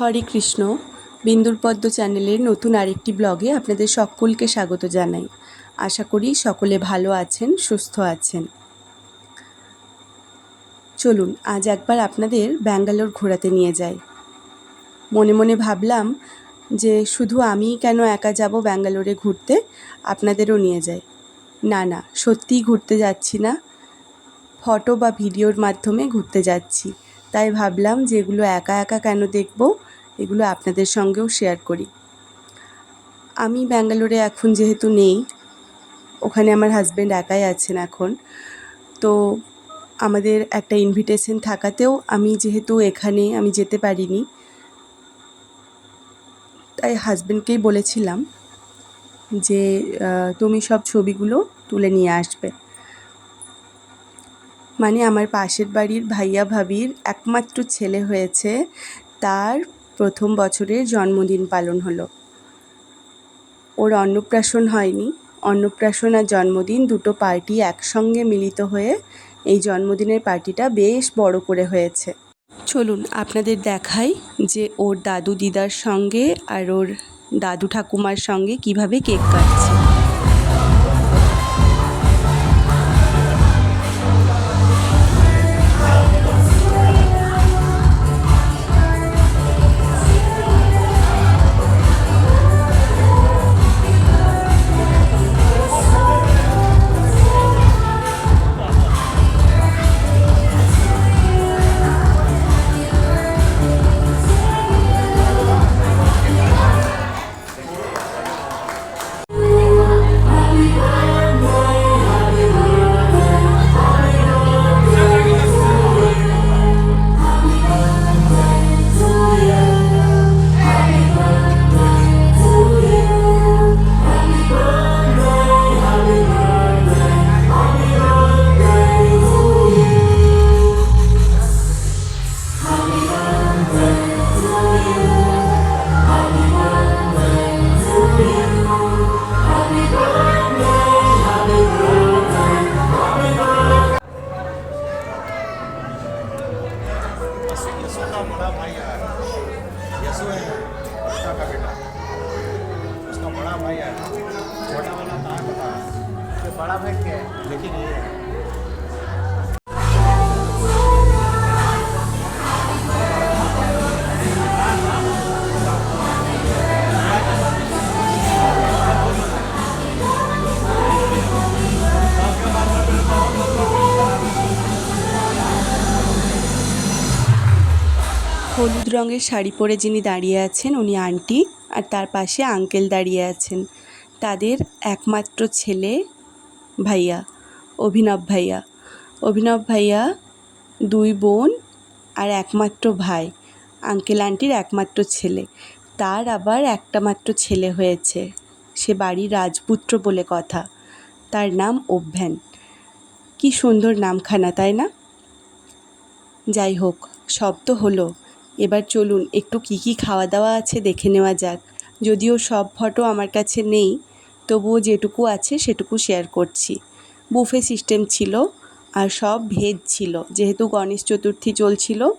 হরে কৃষ্ণ, বিন্দুর পদ্ম চ্যানেলের নতুন আরেকটি ব্লগে আপনাদের সকলকে স্বাগত জানাই। আশা করি সকলে ভালো আছেন, সুস্থ আছেন। চলুন, আজ একবার আপনাদের ব্যাঙ্গালোর ঘোরাতে নিয়ে যাই। মনে মনে ভাবলাম যে শুধু আমিই কেন একা যাব ব্যাঙ্গালোরে ঘুরতে? আপনাদেরও নিয়ে যাই। না না, সত্যিই ঘুরতে যাচ্ছি না। ফটো বা ভিডিওর মাধ্যমে ঘুরতে যাচ্ছি। তাই ভাবলাম যে এগুলো একা একা কেন দেখব? এগুলো আপনাদের সঙ্গেও শেয়ার করি। আমি ব্যাঙ্গালোরে এখন যেহেতু নেই, ওখানে আমার হাজব্যান্ড একাই আছেন এখন। তো আমাদের একটা ইনভিটেশন থাকাতেও আমি যেহেতু এখানে, আমি যেতে পারিনি। তাই হাজব্যান্ডকেই বলেছিলাম যে তুমি সব ছবিগুলো তুলে নিয়ে আসবে। মানে আমার পাশের বাড়ির ভাইয়া ভাবির একমাত্র ছেলে হয়েছে। তার প্রথম বছরের জন্মদিন পালন হলো। ওর অন্নপ্রাশন হয়নি। অন্নপ্রাশন আর জন্মদিন দুটো পার্টি একসঙ্গে মিলিত হয়ে এই জন্মদিনের পার্টিটা বেশ বড় করে হয়েছে। চলুন আপনাদের দেখাই যে ওর দাদু দিদার সঙ্গে আর ওর দাদু ঠাকুমার সঙ্গে কীভাবে কেক কাটছে। का बड़ा भाई है यसो है पिता का बेटा उसका बड़ा भाई आया छोटा वाला कहाँ तो बड़ा भाई क्या है लेकिन ये है হলুদ রঙের শাড়ি পরে যিনি দাঁড়িয়ে আছেন উনি আন্টি আর তার পাশে আঙ্কেল দাঁড়িয়ে আছেন। তাদের একমাত্র ছেলে ভাইয়া, অভিনব ভাইয়া। অভিনব ভাইয়া দুই বোন আর একমাত্র ভাই, আঙ্কেল আন্টির একমাত্র ছেলে। তার আবার একটা মাত্র ছেলে হয়েছে, সে বাড়ির রাজপুত্র বলে কথা। তার নাম অভ্যান। কি সুন্দর নামখানা, তাই না? যাই হোক শব্দ হলো। এবার চলুন, একটু কী কী খাওয়া দাওয়া আছে দেখে নেওয়া যাক। যদিও সব ফটো আমার কাছে নেই, তবুও যেটুকু আছে সেটুকু শেয়ার করছি। বুফে সিস্টেম ছিল আর সব ভেজ ছিল। যেহেতু গণেশ চতুর্থী চলছিল,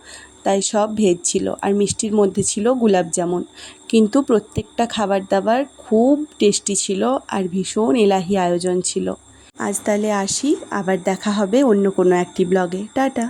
তাই সব ভেজ ছিল আর মিষ্টির মধ্যে ছিল গুলাব জামুন। কিন্তু প্রত্যেকটা খাবার দাবার খুব টেস্টি ছিল আর ভীষণ এলাহি আয়োজন ছিল। আজ তাহলে আসি, আবার দেখা হবে অন্য কোনো একটি ব্লগে টাটা!